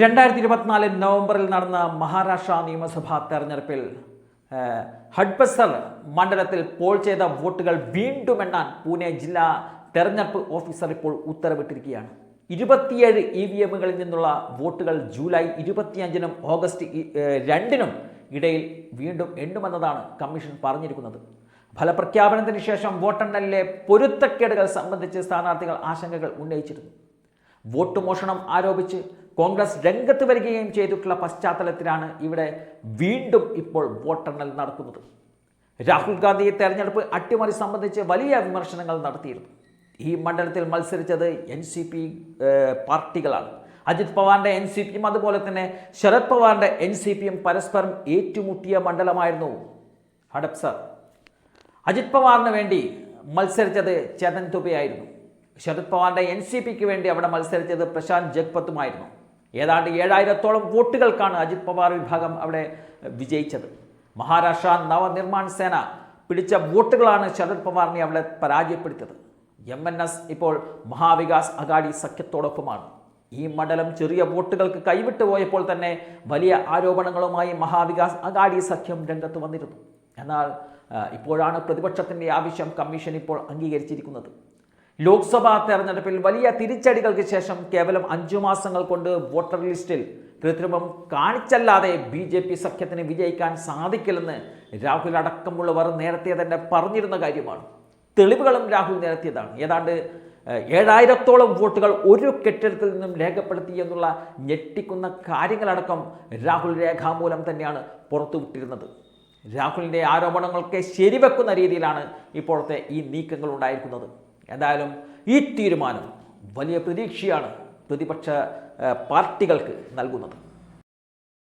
രണ്ടായിരത്തി ഇരുപത്തിനാല് നവംബറിൽ നടന്ന മഹാരാഷ്ട്ര നിയമസഭാ തെരഞ്ഞെടുപ്പിൽ ഹഡ്ബസർ മണ്ഡലത്തിൽ പോൾ ചെയ്ത വോട്ടുകൾ വീണ്ടും എണ്ണാൻ പൂനെ ജില്ലാ തെരഞ്ഞെടുപ്പ് ഓഫീസർ ഇപ്പോൾ ഉത്തരവിട്ടിരിക്കുകയാണ്. ഇരുപത്തിയേഴ് ഇ വി എമ്മുകളിൽ നിന്നുള്ള വോട്ടുകൾ ജൂലൈ ഇരുപത്തിയഞ്ചിനും ഓഗസ്റ്റ് രണ്ടിനും ഇടയിൽ വീണ്ടും എണ്ണുമെന്നതാണ് കമ്മീഷൻ പറഞ്ഞിരിക്കുന്നത്. ഫലപ്രഖ്യാപനത്തിന് ശേഷം വോട്ടെണ്ണലിലെ പൊരുത്തക്കേടുകൾ സംബന്ധിച്ച് സ്ഥാനാർത്ഥികൾ ആശങ്കകൾ ഉന്നയിച്ചിരുന്നു. വോട്ട് മോഷണം ആരോപിച്ച് കോൺഗ്രസ് രംഗത്ത് വരികയും ചെയ്തിട്ടുള്ള പശ്ചാത്തലത്തിലാണ് ഇവിടെ വീണ്ടും ഇപ്പോൾ വോട്ടെണ്ണൽ നടക്കുന്നത്. രാഹുൽ ഗാന്ധി തെരഞ്ഞെടുപ്പ് അട്ടിമറി സംബന്ധിച്ച് വലിയ വിമർശനങ്ങൾ നടത്തിയിരുന്നു. ഈ മണ്ഡലത്തിൽ മത്സരിച്ചത് എൻ സി പി പാർട്ടികളാണ്. അജിത് പവാറിന്റെ എൻ സി പിയും അതുപോലെ തന്നെ ശരത് പവാറിന്റെ എൻ സി പിയും പരസ്പരം ഏറ്റുമുട്ടിയ മണ്ഡലമായിരുന്നു ഹഡപ്സർ അജിത് പവാറിന് വേണ്ടി മത്സരിച്ചത് ചേതൻ തുബയായിരുന്നു ശരത് പവാറിന്റെ എൻ സി പിക്ക് വേണ്ടി അവിടെ മത്സരിച്ചത് പ്രശാന്ത് ജഗ്പത്തുമായിരുന്നു. ഏതാണ്ട് ഏഴായിരത്തോളം വോട്ടുകൾക്കാണ് അജിത് പവാർ വിഭാഗം അവിടെ വിജയിച്ചത്. മഹാരാഷ്ട്ര നവനിർമ്മാൺ സേന പിടിച്ച വോട്ടുകളാണ് ശരത് പവാറിനെ അവിടെ പരാജയപ്പെടുത്തിയത്. എം എൻ എസ് ഇപ്പോൾ മഹാവികാസ് അഗാഡി സഖ്യത്തോടൊപ്പമാണ്. ഈ മണ്ഡലം ചെറിയ വോട്ടുകൾക്ക് കൈവിട്ടു പോയപ്പോൾ തന്നെ വലിയ ആരോപണങ്ങളുമായി മഹാവികാസ് അഗാഡി സഖ്യം രംഗത്ത് വന്നിരുന്നു. എന്നാൽ ഇപ്പോഴാണ് പ്രതിപക്ഷത്തിന്റെ ആവശ്യം കമ്മീഷൻ ഇപ്പോൾ അംഗീകരിച്ചിരിക്കുന്നത്. ലോക്സഭാ തെരഞ്ഞെടുപ്പിൽ വലിയ തിരിച്ചടികൾക്ക് ശേഷം കേവലം അഞ്ചു മാസങ്ങൾ കൊണ്ട് വോട്ടർ ലിസ്റ്റിൽ കൃത്രിമം കാണിച്ചല്ലാതെ ബി ജെ പി സഖ്യത്തിന് വിജയിക്കാൻ സാധിക്കില്ലെന്ന് രാഹുൽ അടക്കമുള്ളവർ നേരത്തെ തന്നെ പറഞ്ഞിരുന്ന കാര്യമാണ്. തെളിവുകളും രാഹുൽ നിരത്തിയതാണ് ഏതാണ്ട് ഏഴായിരത്തോളം വോട്ടുകൾ ഒരു കെട്ടിടത്തിൽ നിന്നും രേഖപ്പെടുത്തി എന്നുള്ള ഞെട്ടിക്കുന്ന കാര്യങ്ങളടക്കം രാഹുൽ രേഖാമൂലം തന്നെയാണ് പുറത്തുവിട്ടിരുന്നത്. രാഹുലിന്റെ ആരോപണങ്ങളൊക്കെ ശരിവെക്കുന്ന രീതിയിലാണ് ഇപ്പോഴത്തെ ഈ നീക്കങ്ങൾ ഉണ്ടായിരിക്കുന്നത് എന്തായാലും ഈ തീരുമാനം വലിയ പ്രതീക്ഷയാണ് പ്രതിപക്ഷ പാർട്ടികൾക്ക് നൽകുന്നത്.